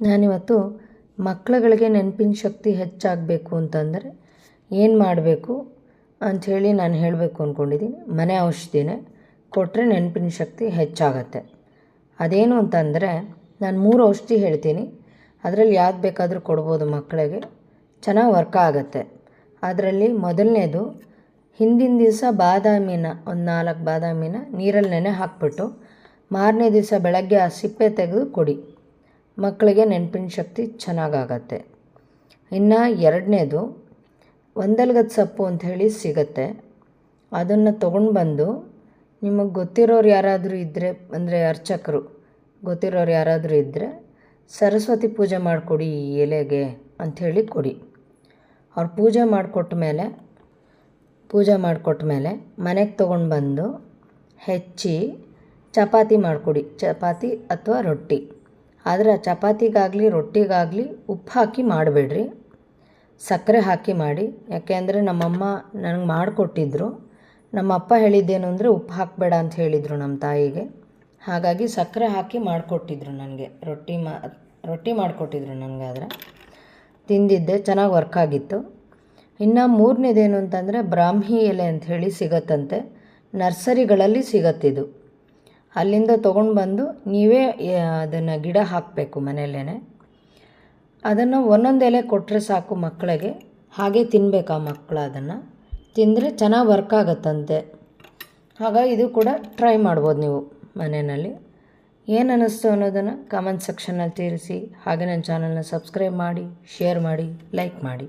ನಾನಿವತ್ತು ಮಕ್ಕಳುಗಳಿಗೆ ನೆನಪಿನ ಶಕ್ತಿ ಹೆಚ್ಚಾಗಬೇಕು ಅಂತಂದರೆ ಏನು ಮಾಡಬೇಕು ಅಂಥೇಳಿ ನಾನು ಹೇಳಬೇಕು ಅಂದ್ಕೊಂಡಿದ್ದೀನಿ ಮನೆ ಔಷಧಿನೇ ಕೊಟ್ಟರೆ ನೆನಪಿನ ಶಕ್ತಿ ಹೆಚ್ಚಾಗತ್ತೆ. ಅದೇನು ಅಂತಂದರೆ ನಾನು ಮೂರು ಔಷಧಿ ಹೇಳ್ತೀನಿ. ಅದರಲ್ಲಿ ಯಾವ್ದು ಬೇಕಾದರೂ ಕೊಡ್ಬೋದು ಮಕ್ಕಳಿಗೆ ಚೆನ್ನಾಗಿ ವರ್ಕ್ ಆಗುತ್ತೆ. ಅದರಲ್ಲಿ ಮೊದಲನೇದು ಹಿಂದಿನ ದಿವಸ ಬಾದಾಮಿನ ಒಂದು ನಾಲ್ಕು ಬಾದಾಮಿನ ನೀರಲ್ಲಿ ನೆನೆ ಹಾಕ್ಬಿಟ್ಟು ಮಾರನೇ ದಿವಸ ಬೆಳಗ್ಗೆ ಆ ಸಿಪ್ಪೆ ತೆಗೆದು ಕೊಡಿ. ಮಕ್ಕಳಿಗೆ ನೆನಪಿನ ಶಕ್ತಿ ಚೆನ್ನಾಗಾಗತ್ತೆ. ಇನ್ನು ಎರಡನೇದು, ಒಂದಲ್ಗದ ಸೊಪ್ಪು ಅಂಥೇಳಿ ಸಿಗತ್ತೆ. ಅದನ್ನು ತೊಗೊಂಡು ಬಂದು ನಿಮಗೆ ಗೊತ್ತಿರೋರು ಯಾರಾದರೂ ಇದ್ದರೆ ಅಂದರೆ ಅರ್ಚಕರು ಗೊತ್ತಿರೋರು ಯಾರಾದರೂ ಇದ್ದರೆ ಸರಸ್ವತಿ ಪೂಜೆ ಮಾಡಿಕೊಡಿ ಈ ಎಲೆಗೆ ಅಂಥೇಳಿ ಕೊಡಿ. ಅವ್ರು ಪೂಜೆ ಮಾಡಿಕೊಟ್ಟ ಮೇಲೆ, ಪೂಜೆ ಮಾಡಿಕೊಟ್ಟ ಮೇಲೆ ಮನೆಗೆ ತೊಗೊಂಡು ಬಂದು ಹೆಚ್ಚಿ ಚಪಾತಿ ಮಾಡಿಕೊಡಿ. ಚಪಾತಿ ಅಥವಾ ರೊಟ್ಟಿ. ಆದರೆ ಚಪಾತಿಗಾಗಲಿ, ರೊಟ್ಟಿಗಾಗಲಿ ಉಪ್ಪು ಹಾಕಿ ಮಾಡಬೇಡ್ರಿ. ಸಕ್ಕರೆ ಹಾಕಿ ಮಾಡಿ. ಯಾಕೆಂದರೆ ನಮ್ಮಮ್ಮ ನನಗೆ ಮಾಡಿಕೊಟ್ಟಿದ್ರು. ನಮ್ಮಪ್ಪ ಹೇಳಿದ್ದೇನು ಅಂದರೆ ಉಪ್ಪು ಹಾಕಬೇಡ ಅಂತ ಹೇಳಿದರು ನಮ್ಮ ತಾಯಿಗೆ. ಹಾಗಾಗಿ ಸಕ್ಕರೆ ಹಾಕಿ ಮಾಡಿಕೊಟ್ಟಿದ್ರು ನನಗೆ. ರೊಟ್ಟಿ ಮಾ, ರೊಟ್ಟಿ ಮಾಡಿಕೊಟ್ಟಿದ್ರು ನನಗಾದ್ರೆ ತಿಂದಿದ್ದೆ, ಚೆನ್ನಾಗಿ ವರ್ಕ್ ಆಗಿತ್ತು. ಇನ್ನು ಮೂರನೇದೇನು ಅಂತಂದರೆ ಬ್ರಾಹ್ಮಿ ಎಲೆ ಅಂತ ಹೇಳಿ ಸಿಗತ್ತಂತೆ. ನರ್ಸರಿಗಳಲ್ಲಿ ಸಿಗತ್ತಿದು. ಅಲ್ಲಿಂದ ತೊಗೊಂಡು ಬಂದು ನೀವೇ ಅದನ್ನು ಗಿಡ ಹಾಕಬೇಕು ಮನೆಯಲ್ಲೇ ಅದನ್ನು ಒಂದೊಂದು ಎಲೆ ಕೊಟ್ಟರೆ ಸಾಕು ಮಕ್ಕಳಿಗೆ. ಹಾಗೆ ತಿನ್ನಬೇಕು ಆ ಮಕ್ಕಳು ಅದನ್ನು. ತಿಂದರೆ ಚೆನ್ನಾಗಿ ವರ್ಕ್ ಆಗುತ್ತಂತೆ. ಹಾಗಾಗಿ ಇದು ಕೂಡ ಟ್ರೈ ಮಾಡ್ಬೋದು ನೀವು ಮನೆಯಲ್ಲಿ. ಏನು ಅನ್ನಿಸ್ತು ಅನ್ನೋದನ್ನು ಕಮೆಂಟ್ ಸೆಕ್ಷನಲ್ಲಿ ತಿಳಿಸಿ. ಹಾಗೆ ನನ್ನ ಚಾನಲ್ನ ಸಬ್ಸ್ಕ್ರೈಬ್ ಮಾಡಿ ಶೇರ್ ಮಾಡಿ ಲೈಕ್ ಮಾಡಿ.